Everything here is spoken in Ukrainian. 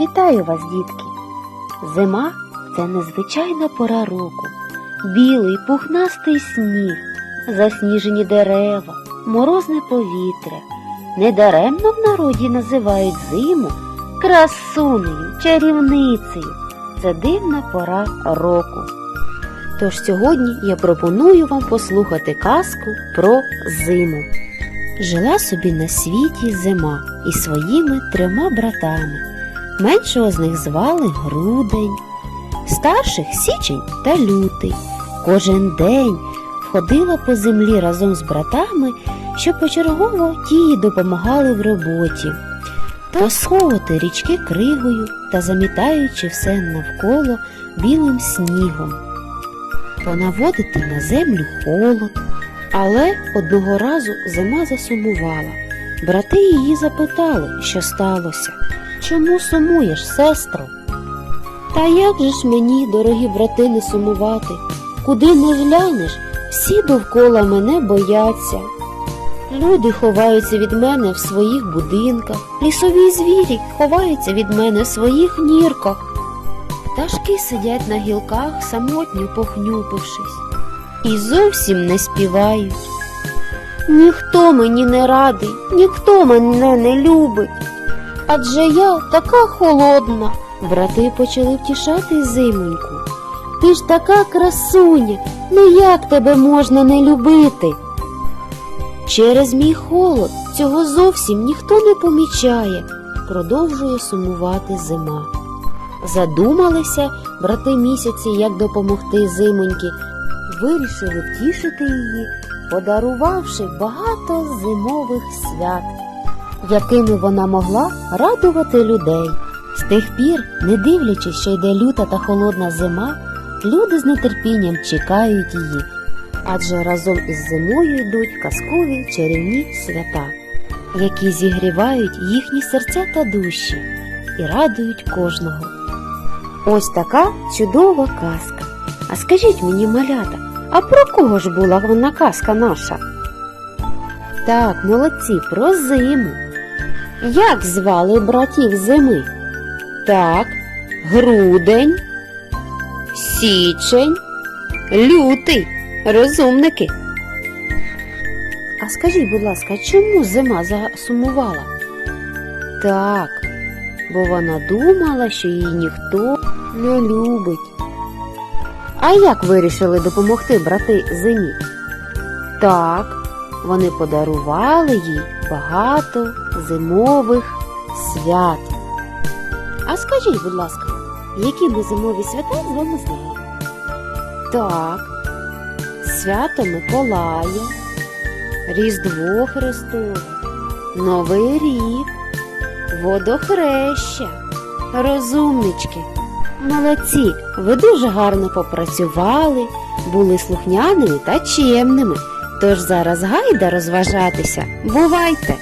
Вітаю вас, дітки! Зима це незвичайна пора року. Білий пухнастий сніг, засніжені дерева, морозне повітря. Недаремно в народі називають зиму красунею, чарівницею. Це дивна пора року. Тож сьогодні я пропоную вам послухати казку про зиму. Жила собі на світі зима із своїми трьома братами. Меншого з них звали Грудень, старших Січень та Лютий. Кожен день ходила по землі разом з братами, що почергово ті допомагали в роботі, та сховати річки кригою та замітаючи все навколо білим снігом, понаводити на землю холод. Але одного разу зима засумувала. Брати її запитали, що сталося. Чому сумуєш, сестро? Та як же ж мені, дорогі брати, не сумувати? Куди не глянеш, всі довкола мене бояться. Люди ховаються від мене в своїх будинках, лісові звірі ховаються від мене в своїх нірках. Пташки сидять на гілках, самотньо похнюпившись, і зовсім не співають. Ніхто мені не радий, ніхто мене не любить. Адже я така холодна. Брати почали втішати зимоньку. Ти ж така красуня, ну як тебе можна не любити? Через мій холод цього зовсім ніхто не помічає, продовжує сумувати зима. Задумалися брати місяці, як допомогти зимоньки, вирішили втішити її, подарувавши багато зимових свят, якими вона могла радувати людей. З тих пір, не дивлячись, що йде люта та холодна зима, люди з нетерпінням чекають її, адже разом із зимою йдуть казкові чарівні свята, які зігрівають їхні серця та душі і радують кожного. Ось така чудова казка. А скажіть мені, малята, а про кого ж була вона казка наша? Так, молодці, про зиму. Як звали братів зими? Так, грудень, січень, лютий, розумники. А скажіть, будь ласка, чому зима засумувала? Так, бо вона думала, що її ніхто не любить. А як вирішили допомогти брати зимі? Так, вони подарували їй багато зимових свят. А скажіть, будь ласка, які ми зимові свята з вами знаємо? Так, свято Миколая, Різдво Христове, Новий рік, водохреща, розумнички. Молодці, ви дуже гарно попрацювали, були слухняними та чемними. Тож зараз гайда розважатися. Бувайте!